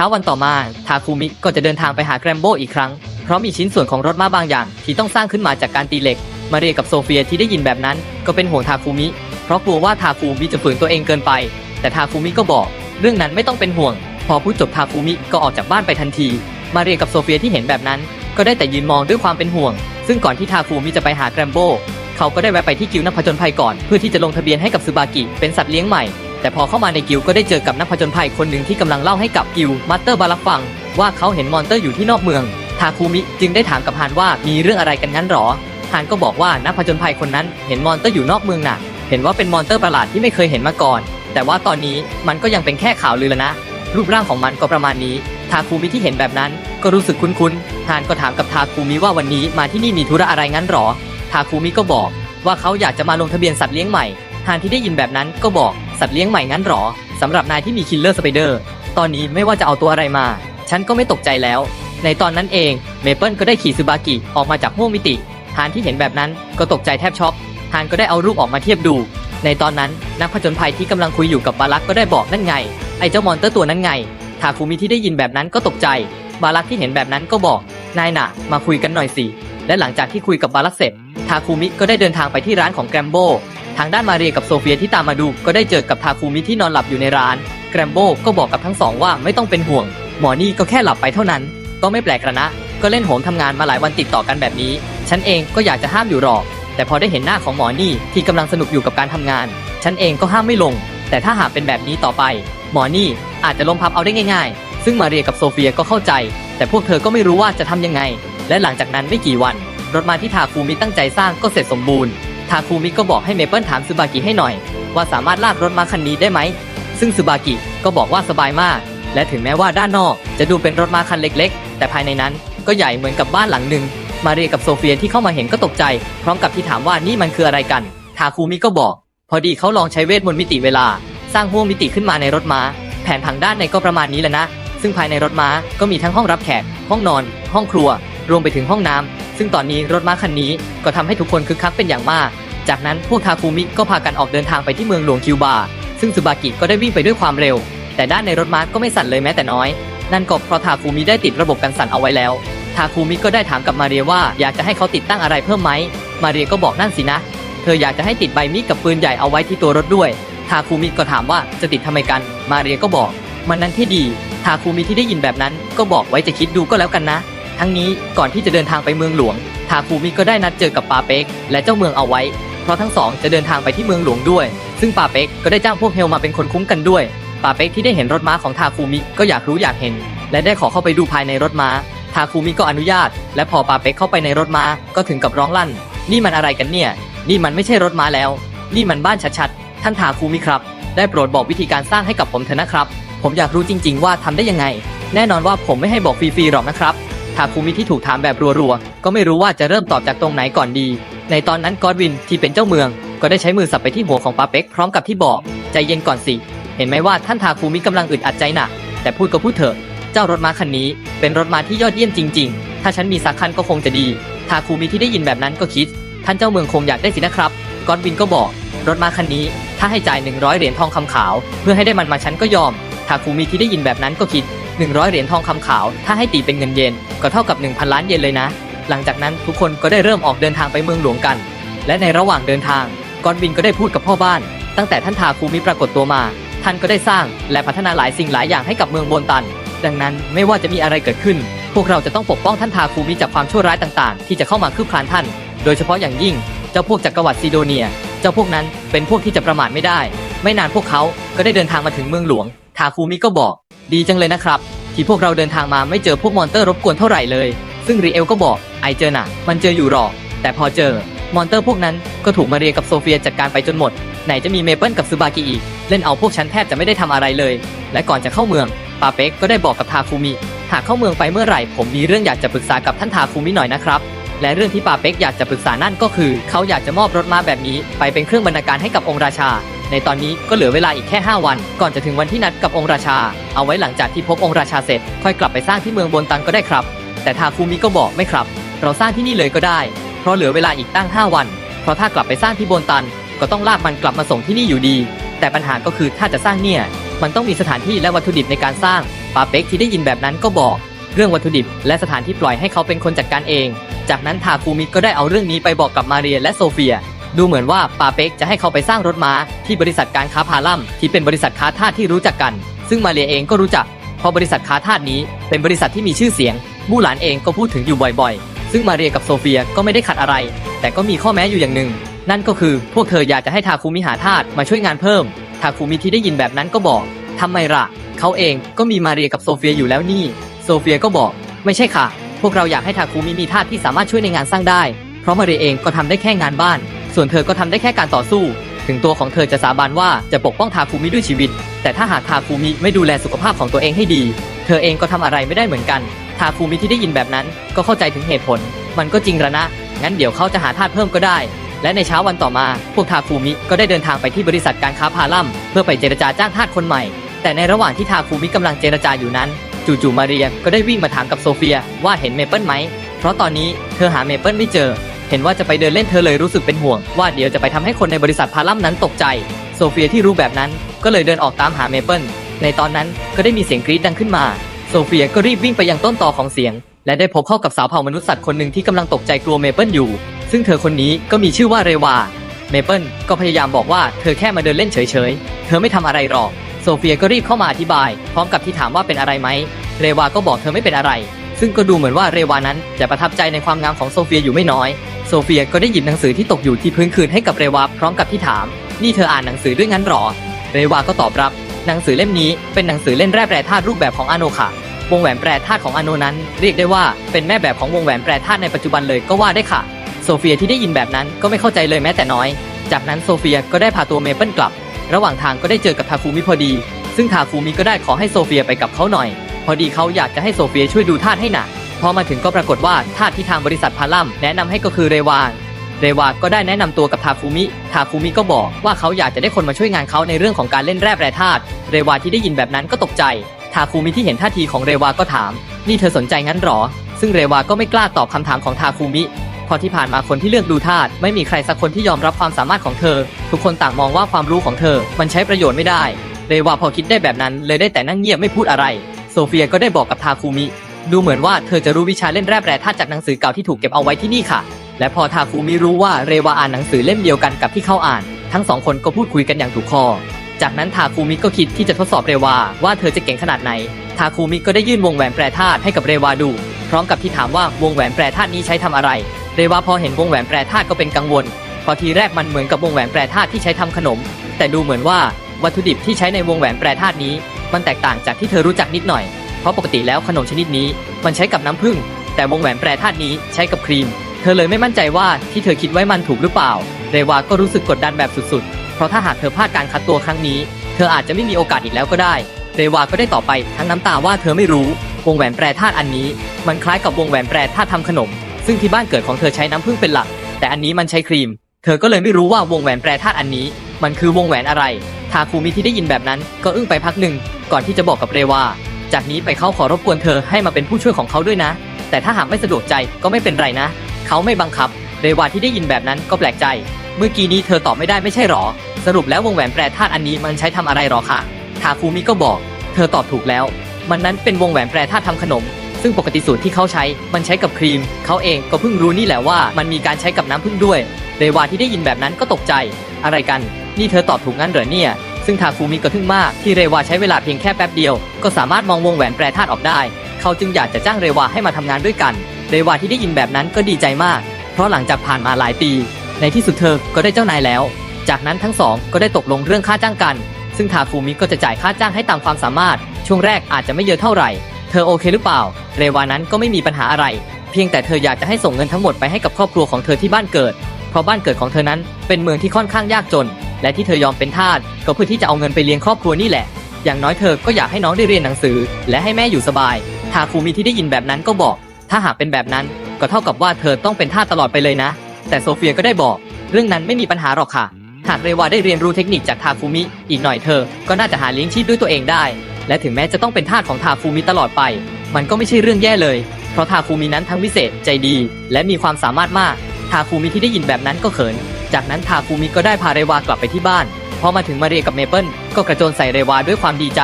ช้าวันต่อมาทาคุมิก็จะเดินทางไปหาแกรมโบอีกครั้ง เพราะมีชิ้นส่วนของรถม้าบางอย่าง ที่ต้องสร้างขึ้นมาจากการตีเหล็ก มาเรียกับโซเฟียที่ได้ยินแบบนั้น ก็เป็นห่วงทาคุมิ เพราะกลัวว่าทาคุมิจะฝืนตัวเองเกินไป แต่ทาคุมิก็บอก เรื่องนั้นไม่ต้องเป็นห่วง พอพูดจบทาคุมิก็ออกจากบ้านไปทันที มาเรียกับโซเฟียที่เห็นแบบนั้น ก็ได้แต่ยืนมองด้วยความเป็นห่วง ซึ่งก่อนที่ทาคุมิจะไปหาแกรมโบเขาก็ได้แวะไปที่กิวนักผจญภัยก่อนเพื่อที่จะลงทะเบียนให้กับซูบากิเป็นสัตว์เลี้ยงใหม่ แต่พอเข้ามาในกิลก็ได้เจอกับนักผจญภัยคนหนึ่งที่กำลังเล่าให้กับกิลมาสเตอร์บาลักฟัง ว่าเขาเห็นมอนเตอร์อยู่ที่นอกเมือง ทาคุมิจึงได้ถามกับฮานว่ามีเรื่องอะไรกันงั้นหรอฮานก็บอกว่านักผจญภัยคนนั้นเห็นมอนเตอร์อยู่นอกเมืองน่ะ เห็นว่าเป็นมอนเตอร์ประหลาดที่ไม่เคยเห็นมาก่อน แต่ว่าตอนนี้มันก็ยังเป็นแค่ข่าวลือแล้วนะ รูปร่างของมันก็ประมาณนี้ ทาคุมิที่เห็นแบบนั้น ก็รู้สึกคุ้นๆฮานก็ถามกับทาคุมิว่าวันนี้มาที่นี่มีธุระอะไรงั้นหรอ ทาคุมิก็บอก ว่าเขาอยากจะมาลงทะเบียนสัตว์เลี้ยงใหม่ฮานที่ได้ยินแบบนั้นก็บอก สัตว์เลี้ยงใหม่งั้นหรอสำหรับนายที่มีคิลเลอร์สไปเดอร์ตอนนี้ไม่ว่าจะเอาตัวอะไรมา ฉันก็ไม่ตกใจแล้ว ในตอนนั้นเองเมเปิลก็ได้ขี่ซูบากิออกมาจากห้วงมิติฮานที่เห็นแบบนั้นก็ตกใจแทบช็อกฮานก็ได้เอารูปออกมาเทียบดู ในตอนนั้นนักผจญภัยที่กำลังคุยอยู่กับบารักก็ได้บอกนั่นไง ไอ้เจ้ามอนเตอร์ตัวนั้นไงทาคุมิที่ได้ยินแบบนั้นก็ตกใจ บารักที่เห็นแบบนั้นก็บอกนายน่ะ มาคุยกันหน่อยสิและหลังจากที่คุยกับบารักเสร็จทาคุมิก็ได้เดินทางไปที่ร้านของแกรมโบ ทางด้านมาเรียกับโซเฟียที่ตามมาดู ก็ได้เจอกับทาคุมิที่นอนหลับอยู่ในร้าน แกรมโบก็บอกกับทั้งสองว่าไม่ต้องเป็นห่วง หมอนี่ก็แค่หลับไปเท่านั้น ก็ไม่แปลกละนะ ก็เล่นโหมทำงานมาหลายวันติดต่อกันแบบนี้ ฉันเองก็อยากจะห้ามอยู่หรอก แต่พอได้เห็นหน้าของหมอนี่ที่กำลังสนุกอยู่กับการทำงาน ฉันเองก็ห้ามไม่ลง แต่ถ้าหากเป็นแบบนี้ต่อไป หมอนี่อาจจะล้มพับเอาได้ง่าย ๆ ซึ่งมาเรียกับโซเฟียก็เข้าใจ แต่พวกเธอก็ไม่รู้ว่าจะทำยังไง และหลังจากนั้นไม่กี่วัน รถมาที่ทาคูมิตั้งใจสร้างก็เสร็จสมบูรณ์ ทาคูมิก็บอกให้เมเปิลถามซูบากิให้หน่อย ว่าสามารถลากรถม้าคันนี้ได้ไหม ซึ่งซูบากิก็บอกว่าสบายมาก และถึงแม้ว่าด้านนอก จะดูเป็นรถม้าคันเล็ก ๆ แต่ภายในนั้นก็ใหญ่เหมือนกับบ้านหลังหนึ่ง มาเรียกับโซเฟียที่เข้ามาเห็นก็ตกใจ พร้อมกับที่ถามว่านี่มันคืออะไรกัน ทาคูมิก็บอก พอดีเขาลองใช้เวทมนต์มิติเวลา สร้างห้วงมิติขึ้นมาในรถม้า แผนผังด้านในก็ประมาณนี้แหละนะ ซึ่งภายในรถม้าก็มีทั้งห้องรับแขก ห้องนอน ห้องครัว รวมไปถึงห้องน้ำ ซึ่งตอนนี้รถม้าคันนี้ก็ทำให้ทุกคนคึกคักเป็นอย่างมาก จากนั้นพวกทาคุมิก็พากันออกเดินทางไปที่เมืองหลวงคิวบา ซึ่งซูบากิก็ได้วิ่งไปด้วยความเร็ว แต่ด้านในรถม้าก็ไม่สั่นเลยแม้แต่น้อย นั่นก็เพราะทาคุมิได้ติดระบบกันสั่นเอาไว้แล้ว ทาคุมิก็ได้ถามกับมาเรียว่าอยากจะให้เขาติดตั้งอะไรเพิ่มไหม มาเรียก็บอกนั่นสินะ เธออยากจะให้ติดใบมีดกับปืนใหญ่เอาไว้ที่ตัวรถด้วย ทาคุมิก็ถามว่าจะติดทำไมกัน มาเรียก็บอก มันนั้นที่ดี ทาคุมิที่ได้ยินแบบนั้นก็บอกไว้จะคิดดูก็แล้วกันนะ ทั้งนี้ก่อนที่จะเดินทางไปเมืองหลวง ทาคุมิก็ได้นัดเจอกับปาเป็กและเจ้าเมืองเอาไว้ เพราะทั้งสองจะเดินทางไปที่เมืองหลวงด้วย ซึ่งปาเป็กก็ได้จ้างพวกเฮลมาเป็นคนคุ้มกันด้วย ปาเป็กที่ได้เห็นรถม้าของทาคุมิก็อยากรู้อยากเห็น และได้ขอเข้าไปดูภายในรถม้า ทาคุมิก็อนุญาต และพอปาเป็กเข้าไปในรถม้าก็ถึงกับร้องลั่น นี่มันอะไรกันเนี่ย นี่มันไม่ใช่รถม้าแล้ว นี่มันบ้านชัดๆ ท่านทาคุมิครับ ได้โปรดบอกวิธีการสร้างให้กับผมเถอะนะครับ ผมอยากรู้จริง ๆ ว่าทำได้ยังไง แน่นอนว่าผมไม่ให้บอกฟรีๆหรอกนะครับ ทาคุมิที่ถูกถามแบบรัวๆ ก็ไม่รู้ว่าจะเริ่มตอบจากตรงไหนก่อนดี ในตอนนั้นกอดวินที่เป็นเจ้าเมือง ก็ได้ใช้มือสับไปที่หัวของปาเป็กพร้อมกับที่บอก ใจเย็นก่อนสิ เห็นไหมว่าท่านทาคุมิกำลังอึดอัดใจหนักแต่พูดก็พูดเถอะ เจ้ารถม้าคันนี้ เป็นรถม้าที่ยอดเยี่ยมจริง ๆ ถ้าฉันมีสักคันก็คงจะดี ทาคุมิที่ได้ยินแบบนั้นก็คิด ท่านเจ้าเมืองคงอยากได้สินะครับกอดวินก็บอก รถม้าคันนี้ ถ้าให้จ่าย100เหรียญทองคำขาว เพื่อให้ได้มันมาฉันก็ยอมทาคุมิที่ได้ยินแบบนั้นก็คิด 100 เหรียญทองคำขาว ถ้าให้ตีเป็นเงินเยนก็เท่ากับ 1,000 ล้านเยนเลยนะ หลังจากนั้นทุกคนก็ได้เริ่มออกเดินทางไปเมืองหลวงกัน และในระหว่างเดินทางกอนวินก็ได้พูดกับพ่อบ้าน ตั้งแต่ท่านทาคูมิปรากฏตัวมา ท่านก็ได้สร้างและพัฒนาหลายสิ่งหลายอย่างให้กับเมืองโบนตัน ดังนั้นไม่ว่าจะมีอะไรเกิดขึ้น พวกเราจะต้องปกป้องท่านทาคูมิจากความชั่วร้ายต่าง ๆ ที่จะเข้ามาคืบคลานท่าน โดยเฉพาะอย่างยิ่งเจ้าพวกจักรวรรดิซีโดเนีย เจ้าพวกนั้นเป็นพวกที่จะประมาทไม่ได้ ไม่นานพวกเขาก็ได้เดินทางมาถึงเมืองหลวง ทาคูมิก็บอก ดีจังเลยนะครับ ที่พวกเราเดินทางมาไม่เจอพวกมอนเตอร์รบกวนเท่าไหร่เลย ซึ่งรีเอลก็บอกไอเจอน่ะมันเจออยู่หรอก แต่พอเจอ มอนเตอร์พวกนั้นก็ถูกมาเรียกับโซเฟียจัดการไปจนหมด ไหนจะมีเมเปิลกับซูบากิอีก เล่นเอาพวกฉันแทบจะไม่ได้ทำอะไรเลย และก่อนจะเข้าเมืองปาเป็กก็ได้บอกกับทาคุมิ หากเข้าเมืองไปเมื่อไหร่ ผมมีเรื่องอยากจะปรึกษากับท่านทาคุมิหน่อยนะครับและเรื่องที่ปาเป็กอยากจะปรึกษานั่นก็คือ เขาอยากจะมอบรถม้าแบบนี้ ไปเป็นเครื่องบรรณาการให้กับองค์ราชา ในตอนนี้ก็เหลือเวลาอีกแค่ 5 วัน ก่อนจะถึงวันที่นัดกับองค์ราชา เอาไว้หลังจากที่พบองค์ราชาเสร็จ ค่อยกลับไปสร้างที่เมืองบนตันก็ได้ครับ แต่ทาคุมิก็บอกไม่ครับ เราสร้างที่นี่เลยก็ได้ เพราะเหลือเวลาอีกตั้ง 5 วัน เพราะถ้ากลับไปสร้างที่บนตัน ก็ต้องลากมันกลับมาส่งที่นี่อยู่ดี แต่ปัญหาก็คือถ้าจะสร้างเนี่ย มันต้องมีสถานที่และวัตถุดิบในการสร้างปาเป็กที่ได้ยินแบบนั้นก็บอก เรื่องวัตถุดิบ และสถานที่ปล่อยให้เขาเป็นคนจัดการเอง จากนั้นทาคูมิก็ได้เอาเรื่องนี้ไปบอกกับมาเรียและโซเฟีย ดูเหมือนว่าปาเป็กจะให้เขาไปสร้างรถม้าที่บริษัทการค้าพาลัมที่เป็นบริษัทค้าทาสที่รู้จักกัน ซึ่งมาเรียเองก็รู้จัก เพราะบริษัทค้าทาสนี้เป็นบริษัทที่มีชื่อเสียงมู่หลานเองก็พูดถึงอยู่บ่อยๆ ซึ่งมาเรียกับโซเฟียก็ไม่ได้ขัดอะไร แต่ก็มีข้อแม้อยู่อย่างหนึ่ง นั่นก็คือพวกเธออยากจะให้ทาคุมิหาทาสมาช่วยงานเพิ่ม ทาคุมิที่ได้ยินแบบนั้นก็บอกทำไมล่ะเขาเองก็มีมาเรียกับโซเฟียอยู่แล้วนี่ โซเฟียก็บอก ไม่ใช่ค่ะ พวกเราอยากให้ทาคุมิมีทาสที่สามารถช่วยในงานสร้างได้ เพราะมาเรียเองก็ทำได้แค่งานบ้าน ส่วนเธอก็ทำได้แค่การต่อสู้ ถึงตัวของเธอจะสาบานว่าจะปกป้องทาคุมิด้วยชีวิต แต่ถ้าหากทาคุมิไม่ดูแลสุขภาพของตัวเองให้ดี เธอเองก็ทำอะไรไม่ได้เหมือนกันทาคุมิที่ได้ยินแบบนั้น ก็เข้าใจถึงเหตุผล มันก็จริงระนะ งั้นเดี๋ยวเขาจะหาทาสเพิ่มก็ได้ และในเช้าวันต่อมา พวกทาคุมิก็ได้เดินทางไปที่บริษัทการค้าพาลัมเพื่อไปเจรจาจ้างทาสคนใหม่ แต่ในระหว่างที่ทาคุมิกำลังเจรจาอยู่นั้น จู่ๆมาเรียก็ได้วิ่งมาถามกับโซเฟียว่าเห็นเมเปิลไหม เพราะตอนนี้เธอหาเมเปิลไม่เจอ เห็นว่าจะไปเดินเล่นเธอเลยรู้สึกเป็นห่วง ว่าเดี๋ยวจะไปทำให้คนในบริษัทพาลัมนั้นตกใจ โซเฟียที่รู้แบบนั้นก็เลยเดินออกตามหาเมเปิลในตอนนั้นก็ได้มีเสียงกรี๊ดดังขึ้นมา โซเฟียก็รีบวิ่งไปยังต้นตอของเสียง และได้พบเข้ากับสาวเผ่ามนุษย์สัตว์คนหนึ่งที่กำลังตกใจกลัวเมเปิลอยู่ ซึ่งเธอคนนี้ก็มีชื่อว่าเรวา เมเปิลก็พยายามบอกว่าเธอแค่มาเดินเล่นเฉยๆ เธอไม่ทำอะไรหรอก โซเฟียก็รีบเข้ามาอธิบาย พร้อมกับที่ถามว่าเป็นอะไรไหม เรวาก็บอกเธอไม่เป็นอะไร ซึ่งก็ดูเหมือนว่าเรวานั้นจะประทับใจในความงามของโซเฟียอยู่ไม่น้อย โซเฟียก็ได้หยิบหนังสือที่ตกอยู่ที่พื้นคืนให้กับเรวาพร้อมกับที่ถาม นี่เธออ่านหนังสือด้วยงั้นหรอ เรวาก็ตอบรับ หนังสือเล่มนี้เป็นหนังสือเล่นแร่แปรธาตุรูปแบบของอาโนค่ะ วงแหวนแปรธาตุของอาโนนั้น เรียกได้ว่าเป็นแม่แบบของวงแหวนแปรธาตุในปัจจุบันเลยก็ว่าได้ค่ะ โซเฟียที่ได้ยินแบบนั้นก็ไม่เข้าใจเลยแม้แต่น้อย จากนั้นโซเฟียก็ได้พาตัวเมเปิลกลับ ระหว่างทางก็ได้เจอกับทาฟูมิพอดี ซึ่งทาฟูมิก็ได้ขอให้โซเฟียไปกับเขาหน่อย พอดีเขาอยากจะให้โซเฟียช่วยดูธาตุให้หนะพอมาถึงก็ปรากฏว่าธาตุที่ทางบริษัทพาลัมแนะนำให้ก็คือเรวานเรวาก็ได้แนะนำตัวกับทาฟูมิ ทาฟูมิก็บอกว่าเขาอยากจะได้คนมาช่วยงานเขาในเรื่องของการเล่นแร่แปรธาตุ เรวาที่ได้ยินแบบนั้นก็ตกใจ ทาฟูมิที่เห็นท่าทีของเรวาก็ถาม นี่เธอสนใจงั้นหรอ ซึ่งเรวาก็ไม่กล้าตอบคำถามของทาฟูมิเพอที่ผ่านมาคนที่เลือกดูธาตุไม่มีใครสักคนที่ยอมรับความสามารถของเธอ ทุกคนต่างมองว่าความรู้ของเธอ มันใช้ประโยชน์ไม่ได้ เรวาพอคิดได้แบบนั้นเลยได้แต่นั่งเงียบไม่พูดอะไร โซเฟียก็ได้บอกกับทาคูมิ ดูเหมือนว่าเธอจะรู้วิชาเล่นแร่แปรธาตุจากหนังสือเก่าที่ถูกเก็บเอาไว้ที่นี่ค่ะ และพอทาคูมิรู้ว่าเรวาอ่านหนังสือเล่มเดียวกันกับที่เขาอ่าน ทั้งสองคนก็พูดคุยกันอย่างถูกคอ จากนั้นทาคูมิก็คิดที่จะทดสอบเรวาว่าเธอจะเก่งขนาดไหน ทาคูมิก็ได้ยื่นวงแหวนแปรธาตุให้กับเรวาดู พร้อมกับที่ถามว่าวงแหวนแปรธาตุนี้ใช้ทำอะไร เรวาพอเห็นวงแหวนแปรธาตุก็เป็นกังวลพอทีแรกมันเหมือนกับวงแหวนแปรธาตุที่ใช้ทำขนม แต่ดูเหมือนว่าวัตถุดิบที่ใช้ในวงแหวนแปรธาตุนี้ มันแตกต่างจากที่เธอรู้จักนิดหน่อย เพราะปกติแล้วขนมชนิดนี้มันใช้กับน้ำผึ้ง แต่วงแหวนแปรธาตุนี้ใช้กับครีม เธอเลยไม่มั่นใจว่าที่เธอคิดไว้มันถูกหรือเปล่า เรวาก็รู้สึกกดดันแบบสุดๆ เพราะถ้าหากเธอพลาดการคัดตัวครั้งนี้ เธออาจจะไม่มีโอกาสอีกแล้วก็ได้ เรวาก็ได้ตอบไปทั้งน้ำตาว่าเธอไม่รู้ วงแหวนแปรธาตุอันนี้ มันคล้ายกับวงแหวนแปรธาตุทำขนม ซึ่งที่บ้านเกิดของเธอใช้น้ำผึ้งเป็นหลัก แต่อันนี้มันใช้ครีม เธอก็เลยไม่รู้ว่าวงแหวนแปรธาตุอันนี้ มันคือวงแหวนอะไร ทาคูมิที่ได้ยินแบบนั้นก็อึ้งไปพักหนึ่งก่อนที่จะบอกกับเรวาจากนี้ไปเขาขอรบกวนเธอให้มาเป็นผู้ช่วยของเขาด้วยนะ แต่ถ้าหากไม่สะดวกใจก็ไม่เป็นไรนะ เขาไม่บังคับ เรวาที่ได้ยินแบบนั้นก็แปลกใจ เมื่อกี้นี้เธอตอบไม่ได้ไม่ใช่หรอ สรุปแล้ววงแหวนแปรธาตุอันนี้มันใช้ทำอะไรหรอคะทาคูมิก็บอก เธอตอบถูกแล้ว มันนั้นเป็นวงแหวนแปรธาตุทำขนม ซึ่งปกติสูตรที่เขาใช้ มันใช้กับครีม เขาเองก็เพิ่งรู้นี่แหละว่ามันมีการใช้กับน้ำผึ้งด้วย เรวาที่ได้ยินแบบนั้นก็ตกใจ อะไรกัน นี่เธอตอบถูกงั้นเหรอเนี่ย ซึ่งทาคูมิก็ทึ่งมากที่เรวาใช้เวลาเพียงแค่แป๊บเดียว ก็สามารถมองวงแหวนแปรธาตุออกได้ เขาจึงอยากจะจ้างเรวาให้มาทำงานด้วยกัน เรวาที่ได้ยินแบบนั้นก็ดีใจมาก เพราะหลังจากผ่านมาหลายปี ในที่สุดเธอก็ได้เจ้านายแล้ว จากนั้นทั้งสองก็ได้ตกลงเรื่องค่าจ้างกัน ซึ่งทาคูมิก็จะจ่ายค่าจ้างให้ตามความสามารถ ช่วงแรกอาจจะไม่เยอะเท่าไหร่ เธอโอเคหรือเปล่า เรวานั้นก็ไม่มีปัญหาอะไร เพียงแต่เธออยากจะให้ส่งเงินทั้งหมดไปให้กับครอบครัวของเธอที่บ้านเกิด เพราะบ้านเกิดของเธอนั้นเป็นเมืองที่ค่อนข้างยากจน และที่เธอยอมเป็นทาสก็เพื่อที่จะเอาเงินไปเลี้ยงครอบครัวนี่แหละ อย่างน้อยเธอก็อยากให้น้องได้เรียนหนังสือ และให้แม่อยู่สบาย ทาคูมิที่ได้ยินแบบนั้นก็บอก ถ้าหากเป็นแบบนั้นก็เท่ากับว่าเธอต้องเป็นทาสตลอดไปเลยนะ แต่โซเฟียก็ได้บอก เรื่องนั้นไม่มีปัญหาหรอกค่ะ หากเรวาได้เรียนรู้เทคนิคจากทาฟูมิ อีกหน่อยเธอ ก็น่าจะหาเลี้ยงชีพด้วยตัวเองได้ และถึงแม้จะต้องเป็นทาสของทาฟูมิตลอดไป มันก็ไม่ใช่เรื่องแย่เลย เพราะทาฟูมินั้นทั้งวิเศษใจดี และมีความสามารถมาก ทาฟูมิที่ได้ยินแบบนั้นก็เขิน จากนั้นทาฟูมิก็ได้พาเรวากลับไปที่บ้าน พอมาถึงมาเรียกับเมเปิลก็กระโจนใส่เรวาด้วยความดีใจ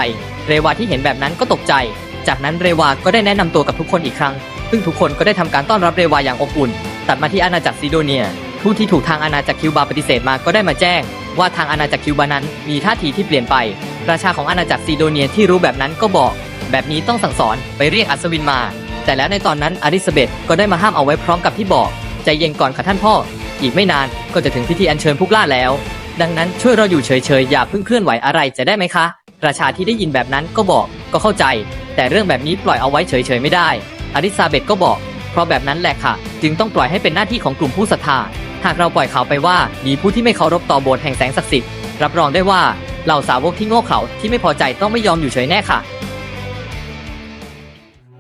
เรวาที่เห็นแบบนั้นก็ตกใจ จากนั้นเรวาก็ได้แนะนำตัวกับทุกคนอีกครั้ง ซึ่งทุกคนก็ได้ทำการต้อนรับเรวาอย่างอบอุ่น ตัดมาที่อาณาจักรซิโดเนีย ผู้ที่ถูกทางอาณาจักรคิวบาปฏิเสธมาก็ได้มาแจ้ง ว่าทางอาณาจักรคิวบานั้นมีท่าทีที่เปลี่ยนไป ราชาของอาณาจักรซิโดเนียที่รู้แบบนั้นก็บอก แบบนี้ต้องสั่งสอนไปเรียกอัศวินมา แต่แล้วในตอนนั้นอลิซาเบธก็ได้มาห้ามเอาไว้พร้อมกับที่บอก ใจเย็นก่อนค่ะท่านพ่อ อีกไม่นานก็จะถึงพิธีอัญเชิญผู้กล้าแล้ว ดังนั้นช่วยเราอยู่เฉยๆ อย่าเพิ่งเคลื่อนไหวอะไรจะได้ไหมคะ ราชาที่ได้ยินแบบนั้นก็บอกก็เข้าใจ แต่เรื่องแบบนี้ปล่อยเอาไว้เฉยๆไม่ได้ อลิซาเบธก็บอก เพราะแบบนั้นแหละค่ะ จึงต้องปล่อยให้เป็นหน้าที่ของกลุ่มผู้ศรัทธา หากเราปล่อยข่าวไปว่ามีผู้ที่ไม่เคารพต่อโบสถ์แห่งแสงศักดิ์สิทธิ์ รับรองได้ว่าเหล่าสาวกที่โง่เขลาที่ไม่พอใจต้องไม่ยอมอยู่เฉยแน่ค่ะ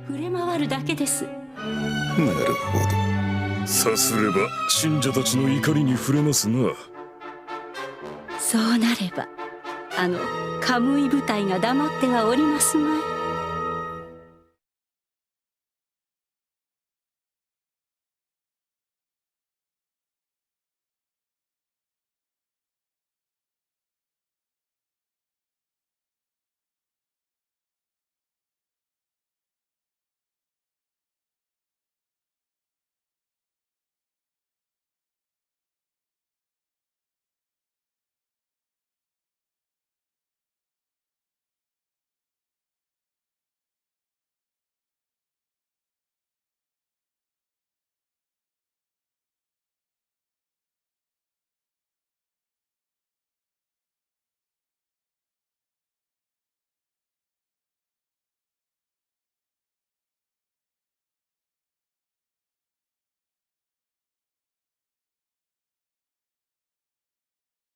触れ回るだけですなるほど さすれば信者たちの怒りに触れますな。そうなればあのカムイ部隊が黙ってはおりますまい。